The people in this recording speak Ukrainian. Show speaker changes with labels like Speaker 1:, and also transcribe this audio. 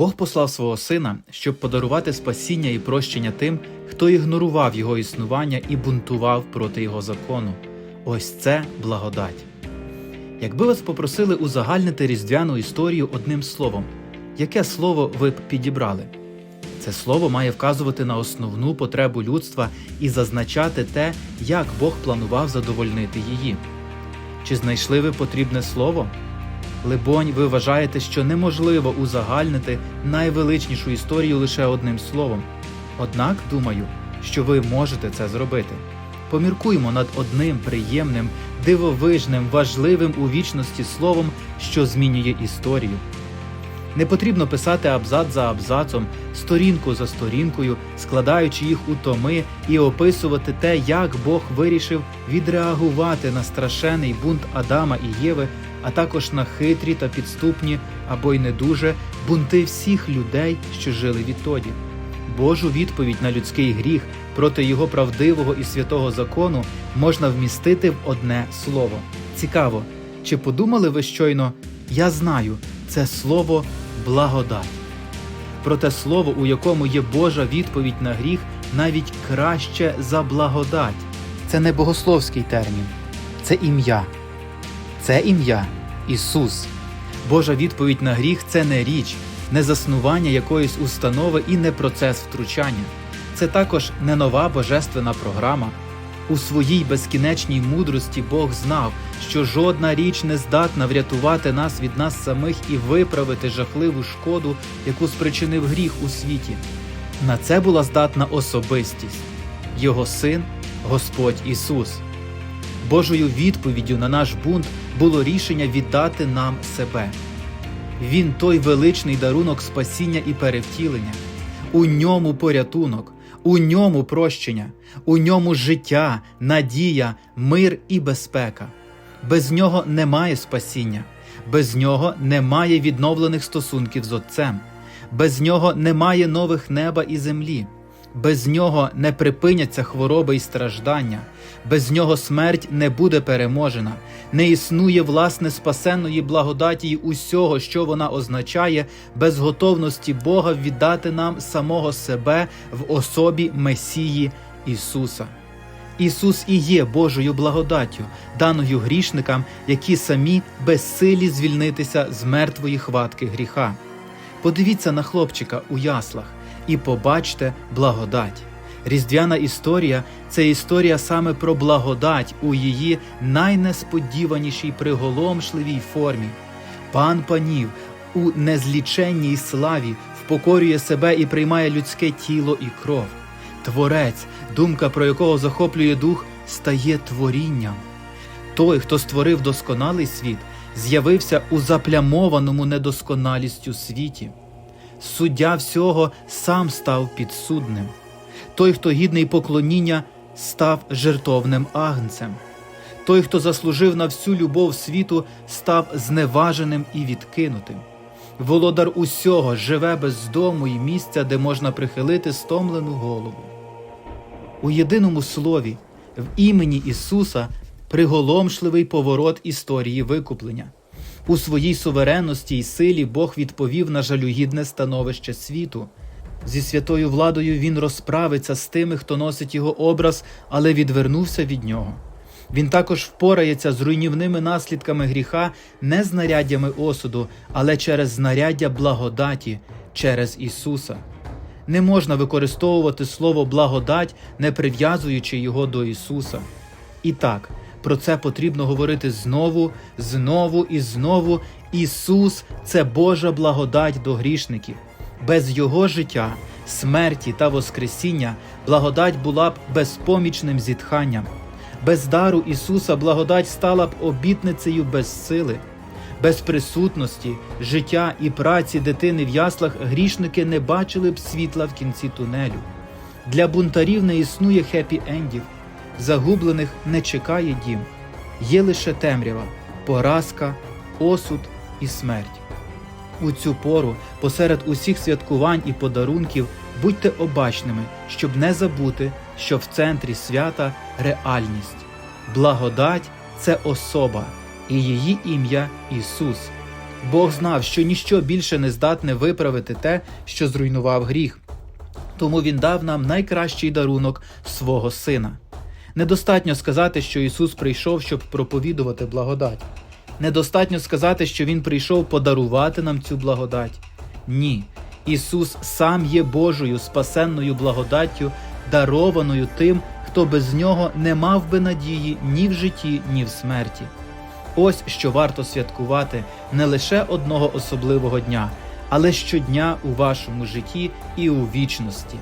Speaker 1: Бог послав свого сина, щоб подарувати спасіння і прощення тим, хто ігнорував його існування і бунтував проти його закону. Ось це благодать. Якби вас попросили узагальнити різдвяну історію одним словом, яке слово ви б підібрали? Це слово має вказувати на основну потребу людства і зазначати те, як Бог планував задовольнити її. Чи знайшли ви потрібне слово? Либонь, ви вважаєте, що неможливо узагальнити найвеличнішу історію лише одним словом. Однак думаю, що ви можете це зробити. Поміркуймо над одним приємним, дивовижним, важливим у вічності словом, що змінює історію. Не потрібно писати абзац за абзацом, сторінку за сторінкою, складаючи їх у томи і описувати те, як Бог вирішив відреагувати на страшений бунт Адама і Єви, а також на хитрі та підступні або й не дуже бунти всіх людей, що жили відтоді. Божу відповідь на людський гріх проти його правдивого і святого закону можна вмістити в одне слово. Цікаво, чи подумали ви щойно Я знаю це слово благодать. Проте слово, у якому є Божа відповідь на гріх, навіть краще за благодать. Це не богословський термін, це ім'я. Це ім'я Ісус. Божа відповідь на гріх це не річ, не заснування якоїсь установи і не процес втручання. Це також не нова божественна програма. У своїй безкінечній мудрості Бог знав, що жодна річ не здатна врятувати нас від нас самих і виправити жахливу шкоду, яку спричинив гріх у світі. На це була здатна особистість, Його син, Господь Ісус. Божою відповіддю на наш бунт було рішення віддати нам себе. Він той величний дарунок спасіння і перевтілення, у ньому порятунок, у ньому прощення, у ньому життя, надія, мир і безпека. Без нього немає спасіння, без нього немає відновлених стосунків з Отцем, без нього немає нових неба і землі. Без нього не припиняться хвороби і страждання, без нього смерть не буде переможена, не існує власне спасенної благодаті й усього, що вона означає, без готовності Бога віддати нам самого себе в особі Месії Ісуса. Ісус і є Божою благодаттю, даною грішникам, які самі безсилі звільнитися з мертвої хватки гріха. Подивіться на хлопчика у яслах і побачте благодать. Різдвяна історія це історія саме про благодать у її найнесподіванішій приголомшливій формі. Пан панів у незліченній славі впокорює себе і приймає людське тіло і кров. Творець, думка про якого захоплює дух, стає творінням. Той, хто створив досконалий світ, з'явився у заплямованому недосконалістю світі. Суддя всього сам став підсудним. Той, хто гідний поклоніння, став жертовним агнцем. Той, хто заслужив на всю любов світу, став зневаженим і відкинутим. Володар усього живе без дому і місця, де можна прихилити стомлену голову. У єдиному слові, в імені Ісуса, приголомшливий поворот історії викуплення. У своїй суверенності й силі Бог відповів на жалюгідне становище світу. Зі святою владою Він розправиться з тими, хто носить його образ, але відвернувся від нього. Він також впорається з руйнівними наслідками гріха не знаряддями осуду, але через знаряддя благодаті, через Ісуса. Не можна використовувати слово благодать, не прив'язуючи його до Ісуса. І так, про це потрібно говорити знову, знову і знову. Ісус це Божа благодать до грішників. Без Його життя, смерті та Воскресіння благодать була б безпомічним зітханням. Без дару Ісуса благодать стала б обітницею без сили. Без присутності, життя і праці дитини в яслах грішники не бачили б світла в кінці тунелю. Для бунтарів не існує хеппі-ендів, загублених не чекає дім. Є лише темрява, поразка, осуд і смерть. У цю пору, посеред усіх святкувань і подарунків, будьте обачними, щоб не забути, що в центрі свята реальність. Благодать це особа, і її ім'я Ісус. Бог знав, що ніщо більше не здатне виправити те, що зруйнував гріх. Тому він дав нам найкращий дарунок свого сина. Недостатньо сказати, що Ісус прийшов, щоб проповідувати благодать. Недостатньо сказати, що Він прийшов подарувати нам цю благодать. Ні, Ісус сам є Божою спасенною благодаттю, дарованою тим, хто без нього не мав би надії ні в житті, ні в смерті. Ось що варто святкувати не лише одного особливого дня, але щодня у вашому житті і у вічності.